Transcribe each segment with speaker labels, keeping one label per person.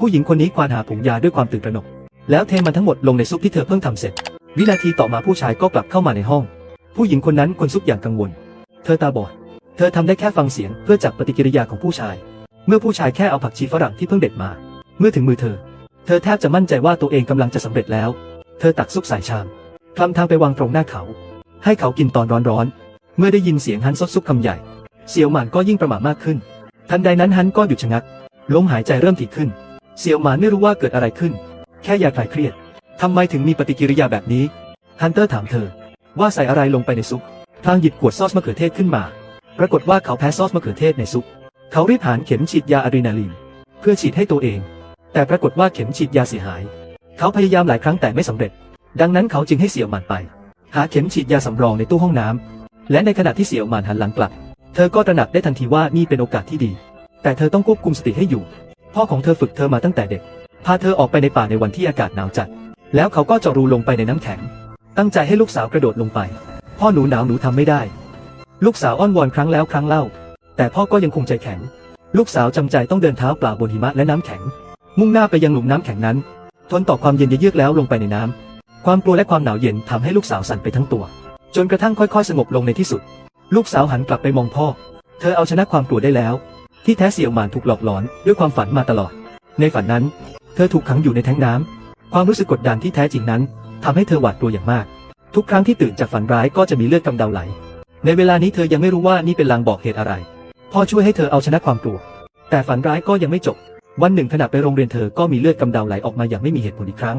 Speaker 1: ผู้หญิงคนนี้ควานหาผงยาด้วยความตื่นตระหนก แล้วเทมันทั้งหมดลงในซุปที่เธอเพิ่งทำเสร็จ วินาทีต่อมาผู้ชายก็กลับเข้ามาในห้อง ผู้หญิงคนนั้นคนซุปอย่างกังวล เธอตาบอด เธอทำได้แค่ฟังเสียงเพื่อจับปฏิกิริยาของผู้ชาย เมื่อผู้ชายแค่เอาผักชีฝรั่งที่เพิ่งเด็ดมา เมื่อถึงมือเธอ เธอแทบจะมั่นใจว่าตัวเองกำลังจะสำเร็จแล้ว เธอตักซุปใส่ชามคลำทางไปวางตรงหน้าเขา ให้เขากินตอนร้อนๆเมื่อได้ยินเสียงฮันซดซุปคำใหญ่เสี่ยวหมานก็ยิ่งประหม่ามากขึ้น ทันใดนั้นฮันก็หยุดชะงักลมหายใจเริ่มถี่ขึ้น เสี่ยวหมานไม่รู้ว่าเกิดอะไรขึ้น แค่อยากคลายเครียดทำไมถึงมีปฏิกิริยาแบบนี้ ฮันเตอร์ถามเธอ ว่าใส่อะไรลงไปในซุปพลางหยิบขวดซอสมะเขือเทศขึ้นมา ปรากฏว่าเขาแพ้ซอสมะเขือเทศในซุป เขารีบหานเข็มฉีดยาอะดรีนาลีน เพื่อฉีดให้ตัวเอง แต่ปรากฏว่าเข็มฉีดยาเสียหาย เขาพยายามหลายครั้งแต่ไม่สำเร็จ ดังนั้นเขาจึงให้เสี่ยวหมานไป หาเข็มฉีดยาสำรองในตู้ห้องน้ำและในขณะที่เสี่ยวหมานหันหลังกลับ เธอก็ตระหนักได้ทันทีว่านี่เป็นโอกาสที่ดี แต่เธอต้องควบคุมสติให้อยู่ พ่อของเธอฝึกเธอมาตั้งแต่เด็ก พาเธอออกไปในป่าในวันที่อากาศหนาวจัด แล้วเขาก็เจาะรูลงไปในน้ำแข็ง ตั้งใจให้ลูกสาวกระโดดลงไป พ่อหนูหนาวหนูทำไม่ได้ ลูกสาวอ้อนวอนครั้งแล้วครั้งเล่า แต่พ่อก็ยังคงใจแข็ง ลูกสาวจำใจต้องเดินเท้าเปล่าบนหิมะและน้ำแข็ง มุ่งหน้าไปยังหลุมน้ำแข็งนั้น ทนต่อความเย็นเยือกแล้วลงไปในน้ำความกลัวและความหนาวเย็นทำให้ลูกสาวสั่นไปทั้งตัว จนกระทั่งค่อยๆ สงบลงในที่สุด ลูกสาวหันกลับไปมองพ่อ เธอเอาชนะความกลัวได้แล้ว ที่แท้เสี่ยวหมานถูกหลอกหลอนด้วยความฝันมาตลอด ในฝันนั้น เธอถูกขังอยู่ในแท้งน้ำความรู้สึกกดดันที่แท้จริงนั้นทำให้เธอหวาดกลัวอย่างมาก ทุกครั้งที่ตื่นจากฝันร้ายก็จะมีเลือดกำเดาไหล ในเวลานี้เธอยังไม่รู้ว่านี่เป็นลางบอกเหตุอะไรพ่อช่วยให้เธอเอาชนะความกลัว แต่ฝันร้ายก็ยังไม่จบ วันหนึ่งขณะไปโรงเรียนเธอก็มีเลือดกำเดาไหลออกมาอย่างไม่มีเหตุผลอีกครั้ง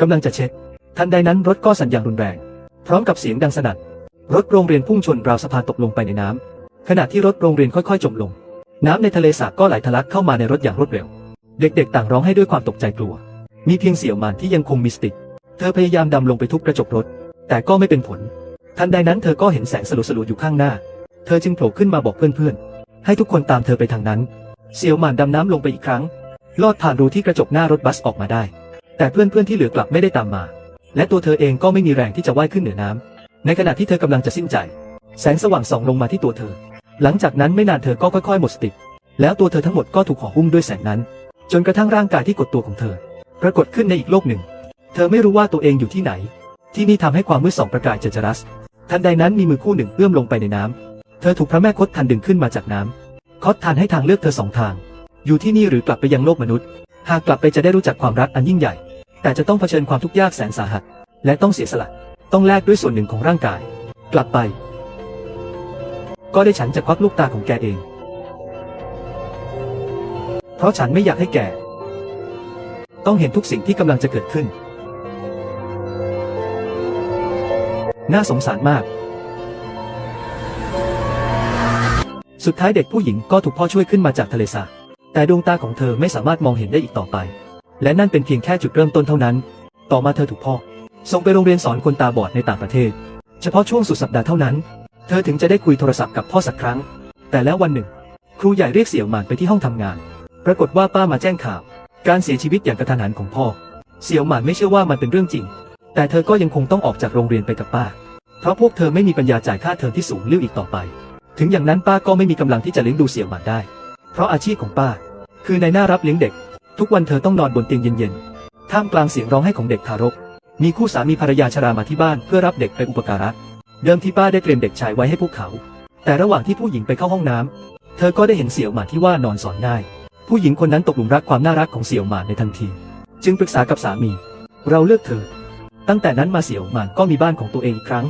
Speaker 1: กำลังจะเช็ดทันใดนั้นรถก็สั่นอย่างรุนแรง พร้อมกับเสียงดังสนั่นรถโรงเรียนพุ่งชนราวสะพานตกลงไปในน้ำขณะที่รถโรงเรียนค่อยๆ จมลง น้ำในทะเลสาบก็ไหลทะลักเข้ามาในรถอย่างรวดเร็ว เด็กๆ ต่างร้องให้ด้วยความตกใจกลัว มีเพียงเสี่ยวมานที่ยังคงมีสติ เธอพยายามดำลงไปทุบกระจกรถ แต่ก็ไม่เป็นผล ทันใดนั้นเธอก็เห็นแสงสลัวๆอยู่ข้างหน้า เธอจึงโผล่ขึ้นมาบอกเพื่อนๆ ให้ทุกคนตามเธอไปทางนั้น เสี่ยวมานดำน้ำลงไปอีกครั้ง ลอดผ่านรูที่กระจกหน้ารถบัสออกมาได้ แต่เพื่อนๆที่เหลือกลับไม่ได้ตามมา และตัวเธอเองก็ไม่มีแรงที่จะว่ายขึ้นเหนือน้ำในขณะที่เธอกำลังจะสิ้นใจ แสงสว่างส่องลงมาที่ตัวเธอ หลังจากนั้นไม่นานเธอก็ค่อยๆหมดสติ แล้วตัวเธอทั้งหมดก็ถูกห่อหุ้มด้วยแสงนั้น จนกระทั่งร่างกายที่กดตัวของเธอ ปรากฏขึ้นในอีกโลกหนึ่ง เธอไม่รู้ว่าตัวเองอยู่ที่ไหน ที่นี่ทำให้ความมืดส่องประกายเจจรัส ทันใดนั้นมีมือคู่หนึ่งเอื้อมลงไปในน้ำเธอถูกพระแม่คดทันดึงขึ้นมาจากน้ำคดทันให้ทางเลือกเธอสองทาง อยู่ที่นี่หรือกลับไปยังโลกมนุษย์ หากกลับไปจะได้รู้จักความรักอันยิ่งใหญ่ แต่จะต้องเผชิญความทุกข์ยากแสนสาหัส และต้องเสียสละ ต้องแลกด้วยส่วนหนึ่งของร่างกาย กลับไป ก็ได้ฉันจะควักลูกตาของแกเอง เพราะฉันไม่อยากให้แก ต้องเห็นทุกสิ่งที่กำลังจะเกิดขึ้น น่าสงสารมาก สุดท้ายเด็กผู้หญิงก็ถูกพ่อช่วยขึ้นมาจากทะเลสาบแต่ดวงตาของเธอไม่สามารถมองเห็นได้อีกต่อไป และนั่นเป็นเพียงแค่จุดเริ่มต้นเท่านั้น ต่อมาเธอถูกพ่อ ส่งไปโรงเรียนสอนคนตาบอดในต่างประเทศ เฉพาะช่วงสุดสัปดาห์เท่านั้น เธอถึงจะได้คุยโทรศัพท์กับพ่อสักครั้ง แต่แล้ววันหนึ่ง ครูใหญ่เรียกเสี่ยวหมานไปที่ห้องทำงาน ปรากฏว่าป้ามาแจ้งข่าว การเสียชีวิตอย่างกระทันหันของพ่อ เสี่ยวหมานไม่เชื่อว่ามันเป็นเรื่องจริง แต่เธอก็ยังคงต้องออกจากโรงเรียนไปกับป้า เพราะพวกเธอไม่มีปัญญาจ่ายค่าเทอมที่สูงเลี้ยวอีกต่อไป ถึงอย่างนั้นป้าก็ไม่มีกำลังที่จะเลี้ยงดูเสี่ยวหมานได้ เพราะอาชีพของป้า คือในหน้ารับเลี้ยงเด็ก ทุกวันเธอต้องนอนบนเตียงเย็นๆท่ามกลางเสียงร้องไห้ของเด็กทารก มีคู่สามีภรรยาชรามาที่บ้านเพื่อรับเด็กไปอุปการะ เดิมที่ป้าได้เตรียมเด็กชายไว้ให้พวกเขา แต่ระหว่างที่ผู้หญิงไปเข้าห้องน้ำเธอก็ได้เห็นเสี่ยวหมานที่ว่านอนสอนง่ายผู้หญิงคนนั้นตกหลุมรักความน่ารักของเสี่ยวหมานในทันที จึงปรึกษากับสามี เราเลือกเธอ ตั้งแต่นั้นมาเสี่ยวหมานก็มีบ้านของตัวเองอีกครั้ง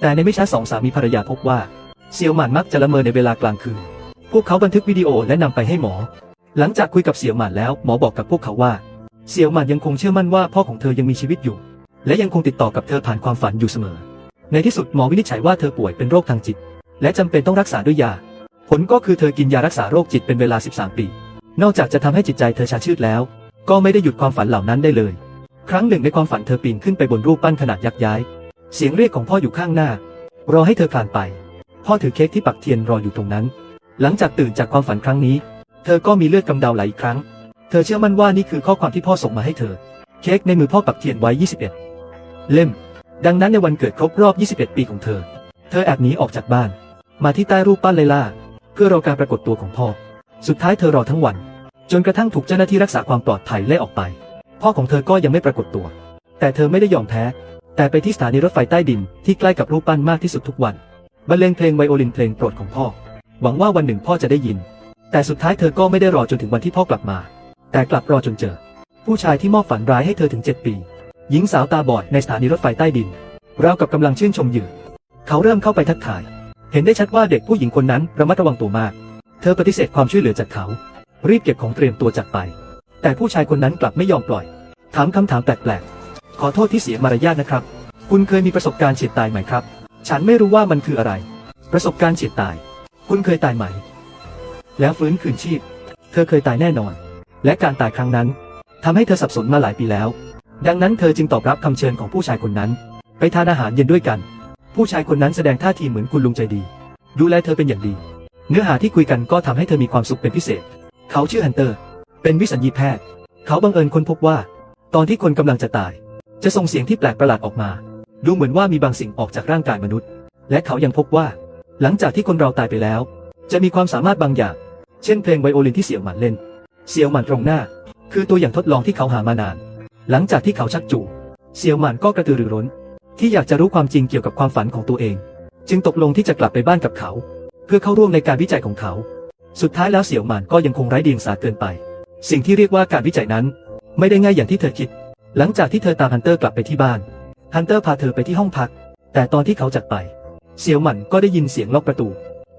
Speaker 1: แต่ในไม่ช้าสองสามีภรรยาพบว่า เสี่ยวหมานมักจะละเมอในเวลากลางคืน พวกเขาบันทึกวิดีโอและนำไปให้หมอ หลังจากคุยกับเสี่ยวหมานแล้วหมอบอกกับพวกเขาว่า เสี่ยวหมานยังคงเชื่อมั่นว่าพ่อของเธอยังมีชีวิตอยู่ และยังคงติดต่อกับเธอผ่านความฝันอยู่เสมอ ในที่สุดหมอวินิจฉัยว่าเธอป่วยเป็นโรคทางจิต และจำเป็นต้องรักษาด้วยยา ผลก็คือเธอกินยารักษาโรคจิตเป็นเวลา 13 ปี นอกจากจะทำให้จิตใจเธอชาชืดแล้ว ก็ไม่ได้หยุดความฝันเหล่านั้นได้เลย ครั้งหนึ่งในความฝันเธอปีนขึ้นไปบนรูปปั้นขนาดยักษ์ย้าย เสียงเรียกของพ่ออยู่ข้างหน้า รอให้เธอคลานไป พ่อถือเค้กที่ปักเทียนรออยู่ตรงนั้น หลังจากตื่นจากความฝันครั้งนี้ เธอก็มีเลือดกำเดาไหลอีกครั้ง เธอเชื่อมั่นว่านี่คือข้อความที่พ่อส่งมาให้เธอ เค้กในมือพ่อปักเทียนไว้ 21 เล่ม ดังนั้นในวันเกิดครบรอบ 21 ปีของเธอ เธอแอบหนีออกจากบ้าน มาที่ใต้รูปปั้นไลล่า เพื่อรอการปรากฏตัวของพ่อ สุดท้ายเธอรอทั้งวัน จนกระทั่งถูกเจ้าหน้าที่รักษาความปลอดภัยไล่ออกไป พ่อของเธอก็ยังไม่ปรากฏตัว แต่เธอไม่ได้ยอมแพ้ แต่ไปที่สถานีรถไฟใต้ดินที่ใกล้กับรูปปั้นมากที่สุดทุกวัน บรรเลงเพลงไวโอลินเพลงโปรดของพ่อ หวังว่าวันหนึ่งพ่อจะได้ยิน แต่สุดท้ายเธอก็ไม่ได้รอจนถึงวันที่พ่อกลับมา แต่กลับรอจนเจอ ผู้ชายที่มอบฝันร้ายให้เธอถึง 7 ปี หญิงสาวตาบอดในสถานีรถไฟใต้ดินราวกับกำลังชื่นชมอยู่เขาเริ่มเข้าไปทักทาย เห็นได้ชัดว่าเด็กผู้หญิงคนนั้นระมัดระวังตัวมาก เธอปฏิเสธความช่วยเหลือจากเขา รีบเก็บของเตรียมตัวจากไป แต่ผู้ชายคนนั้นกลับไม่ยอมปล่อย ถามคำถามแปลกๆ ขอโทษที่เสียมารยาทนะครับ คุณเคยมีประสบการณ์เฉียดตายไหมครับ ฉันไม่รู้ว่ามันคืออะไร ประสบการณ์เฉียดตาย คุณเคยตายไหม แล้วฟื้นคืนชีพ เธอเคยตายแน่นอน และการตายครั้งนั้นทำให้เธอสับสนมาหลายปีแล้ว ดังนั้นเธอจึงตอบรับคำเชิญของผู้ชายคนนั้น ไปทานอาหารเย็นด้วยกัน ผู้ชายคนนั้นแสดงท่าทีเหมือนคุณลุงใจดี ดูแลเธอเป็นอย่างดี เนื้อหาที่คุยกันก็ทำให้เธอมีความสุขเป็นพิเศษ เขาชื่อฮันเตอร์ เป็นวิสัญญีแพทย์ เขาบังเอิญค้นพบว่า ตอนที่คนกำลังจะตาย จะส่งเสียงที่แปลกประหลาดออกมา ดูเหมือนว่ามีบางสิ่งออกจากร่างกายมนุษย์ และเขายังพบว่า หลังจากที่คนเราตายไปแล้ว จะมีความสามารถบางอย่าง เช่นเพลงไวโอลินที่เสี่ยวหมันเล่น เสี่ยวหมันตรงหน้า คือตัวอย่างทดลองที่เขาหามานาน หลังจากที่เขาชักจูงเสี่ยวหมันก็กระตือรือร้น ที่อยากจะรู้ความจริงเกี่ยวกับความฝันของตัวเอง จึงตกลงที่จะกลับไปบ้านกับเขา เพื่อเข้าร่วมในการวิจัยของเขา สุดท้ายแล้วเสี่ยวหมันก็ยังคงไร้เดียงสาเกินไป สิ่งที่เรียกว่าการวิจัยนั้น ไม่ได้ง่ายอย่างที่เธอคิด หลังจากที่เธอตามฮันเตอร์กลับไปที่บ้านฮันเตอร์พาเธอไปที่ห้องพัก แต่ตอนที่เขาจากไปเสี่ยวหมันก็ได้ยินเสียงล็อกประตู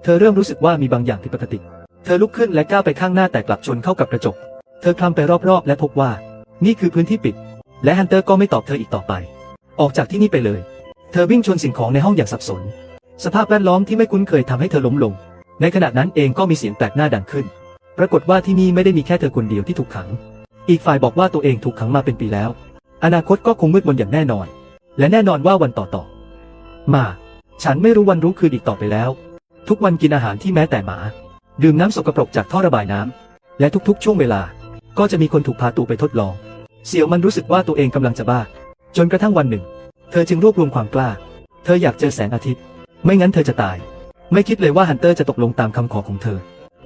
Speaker 1: เธอเริ่มรู้สึกว่ามีบางอย่างผิดปกติ เธอลุกขึ้นและก้าวไปข้างหน้าแต่กลับชนเข้ากับกระจก เธอคลำไปรอบๆ และพบว่า นี่คือพื้นที่ปิด และฮันเตอร์ก็ไม่ตอบเธออีกต่อไป ออกจากที่นี่ไปเลย เธอวิ่งชนสิ่งของในห้องอย่างสับสน สภาพแวดล้อมที่ไม่คุ้นเคยทำให้เธอล้มลง ในขณะนั้นเองก็มีเสียงแปลกหน้าดังขึ้น ปรากฏว่าที่นี่ไม่ได้มีแค่เธอคนเดียวที่ถูกขัง อีกฝ่ายบอกว่าตัวเองถูกขังมาเป็นปีแล้ว อนาคตก็คงมืดมนอย่างแน่นอน และแน่นอนว่าวันต่อต่อมา ฉันไม่รู้วันรู้คืนอีกต่อไปแล้ว ทุกวันกินอาหารที่แม้แต่หมา ดื่มน้ำสกปรกจากท่อระบายน้ำและทุกๆ ช่วงเวลา ก็จะมีคนถูกพาตัวไปทดลอง เสี่ยวมันรู้สึกว่าตัวเองกำลังจะบ้า จนกระทั่งวันหนึ่ง เธอจึงรวบรวมความกล้า เธออยากเจอแสงอาทิตย์ ไม่งั้นเธอจะตาย ไม่คิดเลยว่าฮันเตอร์จะตกลงตามคำขอของเธอ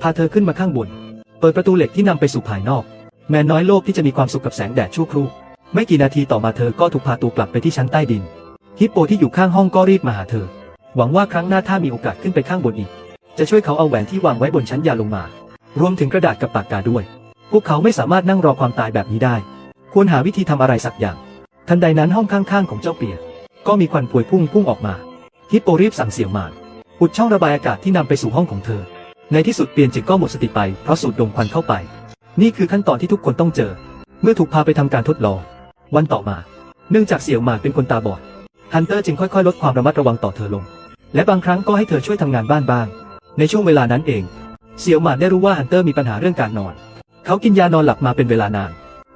Speaker 1: พาเธอขึ้นมาข้างบน เปิดประตูเหล็กที่นำไปสู่ภายนอก แม้น้อยโลกที่จะมีความสุขกับแสงแดดชั่วครู่ ไม่กี่นาทีต่อมาเธอก็ถูกพาตัวกลับไปที่ชั้นใต้ดิน ฮิปโปที่อยู่ข้างห้องก็รีบมาหาเธอ หวังว่าครั้งหน้าถ้ามีโอกาสขึ้นไปข้างบนอีก จะช่วยเขาเอาแหวนที่วางไว้บนชั้นยาลงมา รวมถึงกระดาษกับปากกาด้วย พวกเขาไม่สามารถนั่งรอความตายแบบนี้ได้ ควรหาวิธีทำอะไรสักอย่าง ทันใดนั้นห้องข้างๆของเจ้าเปีย ก็มีควันพวยพุ่งพุ่งออกมา ฮิปโปรีบสั่งเสี่ยวหมานอุดช่องระบายอากาศที่นำไปสู่ห้องของเธอ ในที่สุดเปียนจึงก็หมดสติไปเพราะสูดดมควันเข้าไป นี่คือขั้นตอนที่ทุกคนต้องเจอ เมื่อถูกพาไปทำการทดลอง วันต่อมา เนื่องจากเสี่ยวหมานเป็นคนตาบอด ฮันเตอร์จึงค่อยๆ ลดความระมัดระวังต่อเธอลง และบางครั้งก็ให้เธอช่วยทำงานบ้านบ้าง ในช่วงเวลานั้นเอง เสี่ยวหมานได้รู้ว่าฮันเตอร์มีปัญหาเรื่องการนอน เขากินยานอนหลับมาเป็นเวลานาน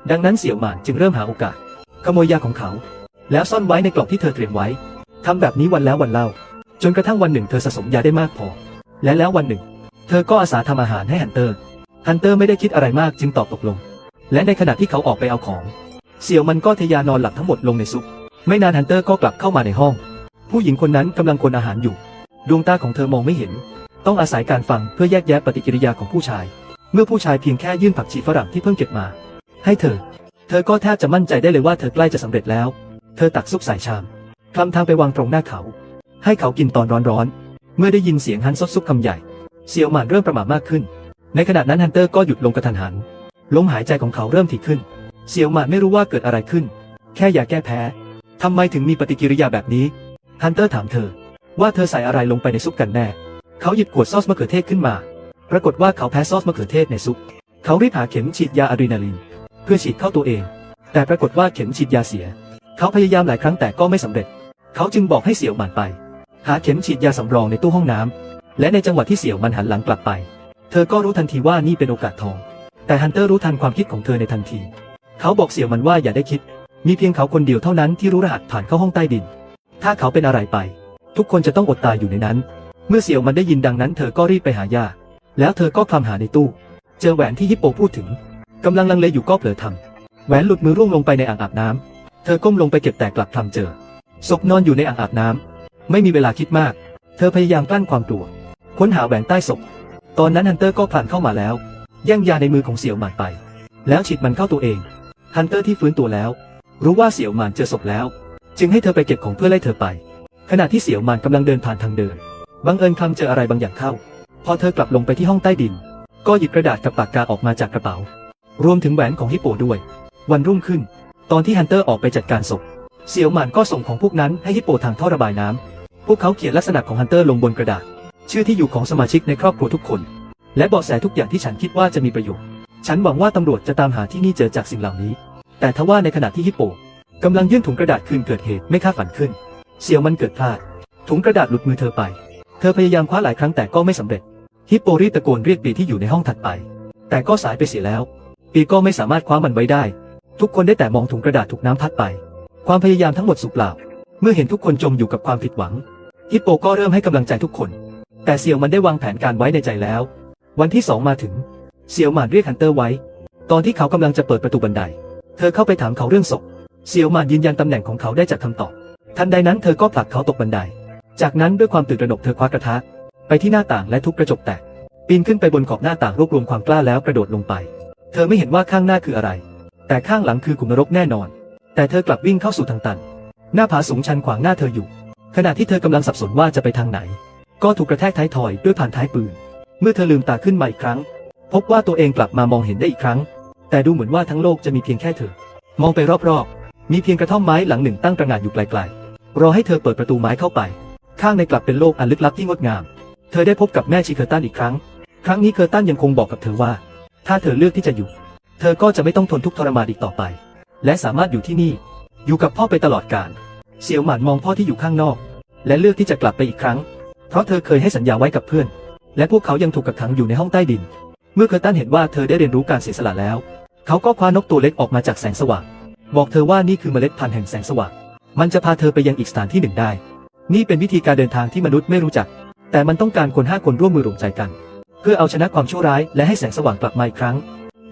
Speaker 1: ดังนั้นเสี่ยวหมานจึงเริ่มหาโอกาส ขโมยยาของเขา แล้วซ่อนไว้ในกล่องที่เธอเตรียมไว้ทำแบบนี้วันแล้ววันเล่า จนกระทั่งวันหนึ่งเธอสะสมยาได้มากพอ และแล้ววันหนึ่ง เธอก็อาสาทำอาหารให้ฮันเตอร์ ฮันเตอร์ไม่ได้คิดอะไรมากจึงตอบตกลง และในขณะที่เขาออกไปเอาของ เสี่ยวมันก็ทยานอนหลับทั้งหมดลงในซุป ไม่นานฮันเตอร์ก็กลับเข้ามาในห้อง ผู้หญิงคนนั้นกำลังคนอาหารอยู่ ดวงตาของเธอมองไม่เห็น ต้องอาศัยการฟังเพื่อแยกแยะปฏิกิริยาของผู้ชาย เมื่อผู้ชายเพียงแค่ยื่นผักชีฝรั่งที่เพิ่งเก็บมา ให้เธอ เธอก็แทบจะมั่นใจได้เลยว่าเธอใกล้จะสำเร็จแล้ว เธอตักซุปใส่ชามคลำทางไปวางตรงหน้าเขา ให้เขากินตอนร้อนๆ เมื่อได้ยินเสียงฮันซดซุปคำใหญ่ เซียวหมานเริ่มประหม่ามากขึ้น ในขณะนั้นฮันเตอร์ก็หยุดลงกระทันหัน ลมหายใจของเขาเริ่มถี่ขึ้น เซียวหมานไม่รู้ว่าเกิดอะไรขึ้น แค่อยากแก้แพ้ทำไมถึงมีปฏิกิริยาแบบนี้ ฮันเตอร์ถามเธอ ว่าเธอใส่อะไรลงไปในซุปกันแน่ เขาหยิบขวดซอสมะเขือเทศขึ้นมา ปรากฏว่าเขาแพ้ซอสมะเขือเทศในซุป เขารีบหาเข็มฉีดยาอะดรีนาลีน พื่อฉีดเข้าตัวเอง แต่ปรากฏว่าเข็มฉีดยาเสีย เขาพยายามหลายครั้งแต่ก็ไม่สำเร็จ เขาจึงบอกให้เสี่ยวหมันไป หาเข็มฉีดยาสำรองในตู้ห้องน้ำและในจังหวะที่เสี่ยวมันหันหลังกลับไป เธอก็รู้ทันทีว่านี่เป็นโอกาสทอง แต่ฮันเตอร์รู้ทันความคิดของเธอในทันที เขาบอกเสี่ยวมันว่าอย่าได้คิด มีเพียงเขาคนเดียวเท่านั้นที่รู้รหัสผ่านเข้าห้องใต้ดิน ถ้าเขาเป็นอะไรไป ทุกคนจะต้องอดตายอยู่ในนั้น เมื่อเสี่ยวมันได้ยินดังนั้น เธอก็รีบไปหายาแล้วเธอก็คลำหาในตู้ เจอแหวนที่ฮิปโปพูดถึง กำลังลังเลอยู่ก็เผลอทำแหวนหลุดมือร่วงลงไปในอ่างอาบน้ำเธอก้มลงไปเก็บแต่กลับคลำเจอศพนอนอยู่ในอ่างอาบน้ำไม่มีเวลาคิดมาก เธอพยายามกลั้นความกลัว ค้นหาแหวนใต้ศพ ตอนนั้นฮันเตอร์ก็ผ่านเข้ามาแล้วแย่งยาในมือของเสี่ยวหมานไป แล้วฉีดมันเข้าตัวเองฮันเตอร์ที่ฟื้นตัวแล้ว รู้ว่าเสี่ยวหมานเจอศพแล้ว จึงให้เธอไปเก็บของเพื่อไล่เธอไป ขณะที่เสี่ยวหมานกำลังเดินผ่านทางเดินบังเอิญคำเจออะไรบางอย่างเข้า พอเธอกลับลงไปที่ห้องใต้ดิน ก็หยิบกระดาษกับปากกาออกมาจากกระเป๋า รวมถึงแหวนของฮิปโปด้วย วันรุ่งขึ้น ตอนที่ฮันเตอร์ออกไปจัดการศพเสี่ยวหมานก็ส่งของพวกนั้นให้ฮิปโปทางท่อระบายน้ำพวกเขาเขียนลักษณะของฮันเตอร์ลงบนกระดาษ ชื่อที่อยู่ของสมาชิกในครอบครัวทุกคน และเบาะแสทุกอย่างที่ฉันคิดว่าจะมีประโยชน์ ฉันหวังว่าตำรวจจะตามหาที่นี่เจอจากสิ่งเหล่านี้ แต่ทว่าในขณะที่ฮิปโปกำลังยื่นถุงกระดาษคืนเกิดเหตุไม่คาดฝันขึ้น เสี่ยวมันเกิดพลาด ถุงกระดาษหลุดมือเธอไป เธอพยายามคว้าหลายครั้งแต่ก็ไม่สำเร็จ ฮิปโปรีตะโกนเรียกปีที่อยู่ในห้องถัดไป แต่ก็สายไปเสียแล้ว ปีก็ไม่สามารถคว้ามันไว้ได้ ทุกคนได้แต่มองถุงกระดาษถูกน้ำพัดไป ความพยายามทั้งหมดสูญเปล่า เมื่อเห็นทุกคนจมอยู่กับความผิดหวัง ฮิปโปก็เริ่มให้กำลังใจทุกคน แต่เสี่ยวมันได้วางแผนการไว้ในใจแล้ว วันที่สองมาถึง เสี่ยวหมานเรียกฮันเตอร์ไว้ ตอนที่เขากำลังจะเปิดประตูบันได เธอเข้าไปถามเขาเรื่องศพ เสี่ยวหมานยืนยันตำแหน่งของเขาได้จากคำตอบ ทันใดนั้นเธอก็ผลักเขาตกบันได จากนั้นด้วยความตื่นตระหนกเธอคว้ากระทะ ไปที่หน้าต่างและทุบกระจกแตก ปีนขึ้นไปบนขอบหน้าต่างรวบรวมความกล้าแล้วกระโดดลงไป เธอไม่เห็นว่าข้างหน้าคืออะไร แต่ข้างหลังคือขุมนรกแน่นอน แต่เธอกลับวิ่งเข้าสู่ทางตัน หน้าผาสูงชันขวางหน้าเธออยู่ ขณะที่เธอกำลังสับสนว่าจะไปทางไหน ก็ถูกกระแทกท้ายทอยด้วยผ่านท้ายปืน เมื่อเธอลืมตาขึ้นมาอีกครั้ง พบว่าตัวเองกลับมามองเห็นได้อีกครั้ง แต่ดูเหมือนว่าทั้งโลกจะมีเพียงแค่เธอ มองไปรอบๆ มีเพียงกระท่อมไม้หลังหนึ่งตั้งตระหง่านอยู่ไกลๆ รอให้เธอเปิดประตูไม้เข้าไป ข้างในกลับเป็นโลกอันลึกลับที่งดงาม เธอได้พบกับแม่ชิเคอร์ตันอีกครั้ง ครั้งนี้เคอร์ตันยังคงบอกกับเธอว่า ถ้าเธอเลือกที่จะอยู่ เธอก็จะไม่ต้องทนทุกข์ทรมานอีกต่อไป และสามารถอยู่ที่นี่ อยู่กับพ่อไปตลอดกาลเสี่ยวหมานมองพ่อที่อยู่ข้างนอก และเลือกที่จะกลับไปอีกครั้ง เพราะเธอเคยให้สัญญาไว้กับเพื่อน และพวกเขายังถูกกักขังอยู่ในห้องใต้ดิน เมื่อเคอร์ตันเห็นว่าเธอได้เรียนรู้การเสียสละแล้ว เขาก็คว้านกตัวเล็กออกมาจากแสงสว่าง บอกเธอว่านี่คือเมล็ดพันธุ์แห่งแสงสว่าง มันจะพาเธอไปยังอีกสถานที่หนึ่งได้ นี่เป็นวิธีการเดินทางที่มนุษย์ไม่รู้จัก แต่มันต้องการคนห้าคนร่วมมือรวมใจกัน เพื่อเอาชนะความชั่วร้ายและให้แสงสว่างกลับมาอีกครั้ง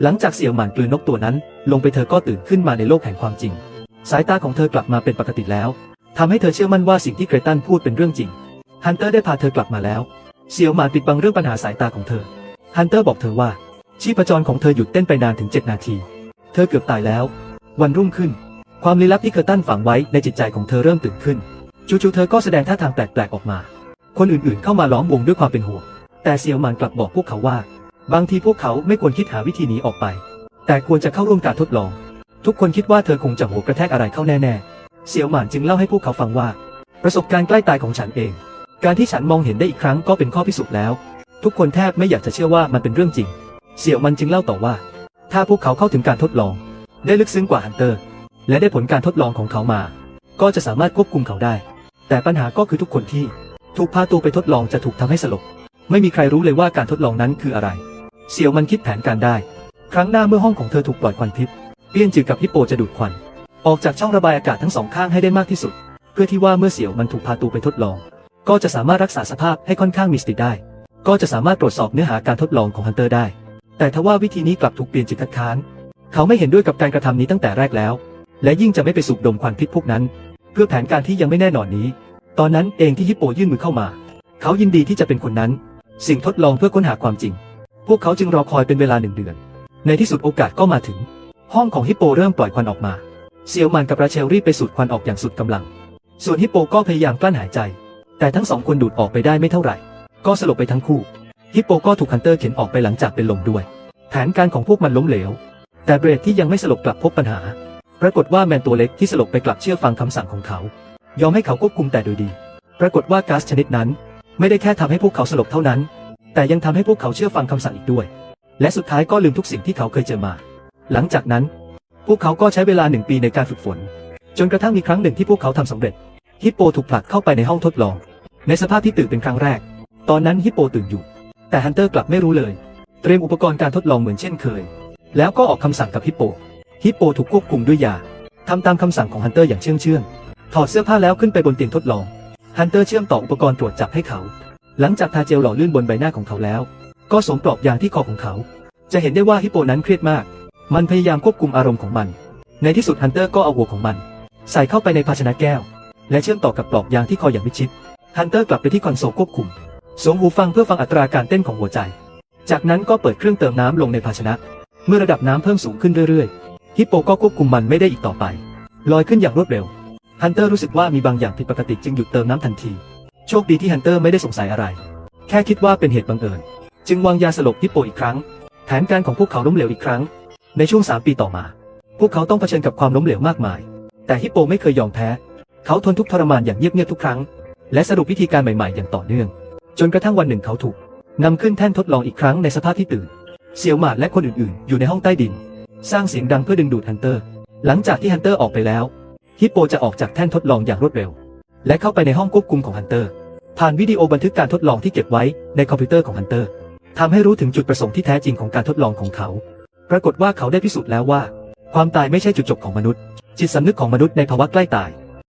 Speaker 1: หลังจากเสี่ยวหมานกลืนนกตัวนั้น ลงไปเธอก็ตื่นขึ้นมาในโลกแห่งความจริง สายตาของเธอกลับมาเป็นปกติแล้วทำให้เธอเชื่อมั่นว่าสิ่งที่เกรตันพูดเป็นเรื่องจริง ฮันเตอร์ได้พาเธอกลับมาแล้ว เสี่ยวหมานปิดบังเรื่องปัญหาสายตาของเธอ ฮันเตอร์บอกเธอว่า ชีพจรของเธอหยุดเต้นไปนานถึง 7 นาที เธอเกือบตายแล้ว วันรุ่งขึ้น ความลี้ลับที่เครตันฝังไว้ในจิตใจของเธอเริ่มตื่นขึ้น จู่ๆเธอก็แสดงท่าทางแปลกๆออกมา คนอื่นๆเข้ามาล้อมวงด้วยความเป็นห่วง แต่เซียวหมานกลับบอกพวกเขาว่า บางทีพวกเขาไม่ควรคิดหาวิธีหนีออกไป แต่ควรจะเข้าร่วมการทดลอง ทุกคนคิดว่าเธอคงจะหัวกระแทกอะไรเข้าแน่ๆ เซียวหมานจึงเล่าให้พวกเขาฟังว่า ประสบการณ์ใกล้ตายของฉันเอง การที่ฉันมองเห็นได้อีกครั้งก็เป็นข้อพิสูจน์แล้ว ทุกคนแทบไม่อยากจะเชื่อว่ามันเป็นเรื่องจริง เสี่ยวมันจึงเล่าต่อว่า ถ้าพวกเขาเข้าถึงการทดลอง ได้ลึกซึ้งกว่าฮันเตอร์ และได้ผลการทดลองของเขามา ก็จะสามารถควบคุมเขาได้ แต่ปัญหาก็คือทุกคนที่ถูกพาตัวไปทดลองจะถูกทำให้สลบ ไม่มีใครรู้เลยว่าการทดลองนั้นคืออะไร เสี่ยวมันคิดแผนการได้ ครั้งหน้าเมื่อห้องของเธอถูกปล่อยควันพิษเปี้ยนจือกับฮิปโปจะดูดควัน ออกจากช่องระบายอากาศทั้งสองข้างให้ได้มากที่สุด เพื่อที่ว่าเมื่อเสี่ยวมันถูกพาตัวไปทดลอง ก็จะสามารถรักษาสภาพให้ค่อนข้างมีสติได้ ก็จะสามารถตรวจสอบเนื้อหาการทดลองของฮันเตอร์ได้ แต่ทว่าวิธีนี้กลับถูกเปลี่ยนจิตคัดค้าน เขาไม่เห็นด้วยกับการกระทำนี้ตั้งแต่แรกแล้ว และยิ่งจะไม่ไปสูบดมควันพิษพวกนั้น เพื่อแผนการที่ยังไม่แน่นอนนี้ ตอนนั้นเองที่ฮิปโปยื่นมือเข้ามา เขายินดีที่จะเป็นคนนั้น สิ่งทดลองเพื่อค้นหาความจริง พวกเขาจึงรอคอยเป็นเวลาหนึ่งเดือน ในที่สุดโอกาสก็มาถึง ห้องของฮิปโปเริ่มปล่อยควันออกมา เซียวมันกับราเชลรีบไปสูดควันออกอย่างสุดกำลัง ส่วนฮิปโปก็พยายามกลั้นหายใจ แต่ทั้งสองคนดูดออกไปได้ไม่เท่าไหร่ ก็สลบไปทั้งคู่ ฮิปโปก็ถูกฮันเตอร์เข็นออกไปหลังจากเป็นลมด้วย แผนการของพวกมันล้มเหลว แต่เบรดที่ยังไม่สลบกลับพบปัญหา ปรากฏว่าแมนตัวเล็กที่สลบไปกลับเชื่อฟังคำสั่งของเขา ยอมให้เขาควบคุมแต่โดยดี ปรากฏว่าก๊าซชนิดนั้น ไม่ได้แค่ทำให้พวกเขาสลบเท่านั้น แต่ยังทำให้พวกเขาเชื่อฟังคำสั่งอีกด้วย และสุดท้ายก็ลืมทุกสิ่งที่เขาเคยเจอมา หลังจากนั้น พวกเขาก็ใช้เวลาหนึ่งปีในการฝึกฝน จนกระทั่งมีครั้งหนึ่งที่พวกเขาทำสำเร็จ ฮิปโปถูกผลักเข้าไปในห้องทดลอง ในสภาพที่ตื่นเป็นครั้งแรก ตอนนั้นฮิปโปตื่นอยู่ แต่ฮันเตอร์กลับไม่รู้เลย เตรียมอุปกรณ์การทดลองเหมือนเช่นเคย แล้วก็ออกคำสั่งกับฮิปโป ฮิปโปถูกควบคุมด้วยยาทำตามคำสั่งของฮันเตอร์อย่างเชื่องเชื่องถอดเสื้อผ้าแล้วขึ้นไปบนเตียงทดลอง ฮันเตอร์เชื่อมต่ออุปกรณ์ตรวจจับให้เขา หลังจากทาเจลหล่อลื่นบนใบหน้าของเขาแล้ว ก็สวมปลอกยางที่คอของเขา จะเห็นได้ว่าฮิปโปนั้นเครียดมาก มันพยายามควบคุมอารมณ์ของมัน ในที่สุดฮันเตอร์ก็เอาหัวของมัน ใส่เข้าไปในภาชนะแก้ว และเชื่อมต่อกับปลอกยางที่คออย่างมิดชิดฮันเตอร์กลับไปที่คอนโซลควบคุมสวมหูฟังเพื่อฟังอัตราการเต้นของหัวใจ จากนั้นก็เปิดเครื่องเติมน้ำลงในภาชนะ เมื่อระดับน้ำเพิ่มสูงขึ้นเรื่อยๆฮิปโปก็ควบคุมมันไม่ได้อีกต่อไป ลอยขึ้นอย่างรวดเร็ว ฮันเตอร์รู้สึกว่ามีบางอย่างผิดปกติจึงหยุดเติมน้ำทันที โชคดีที่ฮันเตอร์ไม่ได้สงสัยอะไร แค่คิดว่าเป็นเหตุบังเอิญ จึงวางยาสลบฮิปโปอีกครั้ง แผนการของพวกเขาล้มเหลวอีกครั้ง ในช่วง 3 ปีต่อมา พวกเขาต้องเผชิญกับความล้มเหลวมากมาย แต่ฮิปโปไม่เคยยอมแพ้ เขาทนทุกทรมานอย่างเงียบๆทุกครั้ง และสรุปวิธีการใหม่ๆ อย่างต่อเนื่อง จนกระทั่งวันหนึ่งเขาถูกนำขึ้นแท่นทดลองอีกครั้งในสภาพที่ตื่นเซียวหมาดและคนอื่นๆ อยู่ในห้องใต้ดิน สร้างเสียงดังเพื่อดึงดูดฮันเตอร์ หลังจากที่ฮันเตอร์ออกไปแล้ว ฮิปโปจะออกจากแท่นทดลองอย่างรวดเร็ว และเข้าไปในห้องควบคุมของฮันเตอร์ ผ่านวิดีโอบันทึกการทดลองที่เก็บไว้ในคอมพิวเตอร์ของฮันเตอร์ทำให้รู้ถึงจุดประสงค์ที่แท้จริงของการทดลองของเขา ปรากฏว่าเขาได้พิสูจน์แล้วว่า ความตายไม่ใช่จุดจบของมนุษย์ จิตสำนึกของมนุษย์ในภาวะใกล้ตาย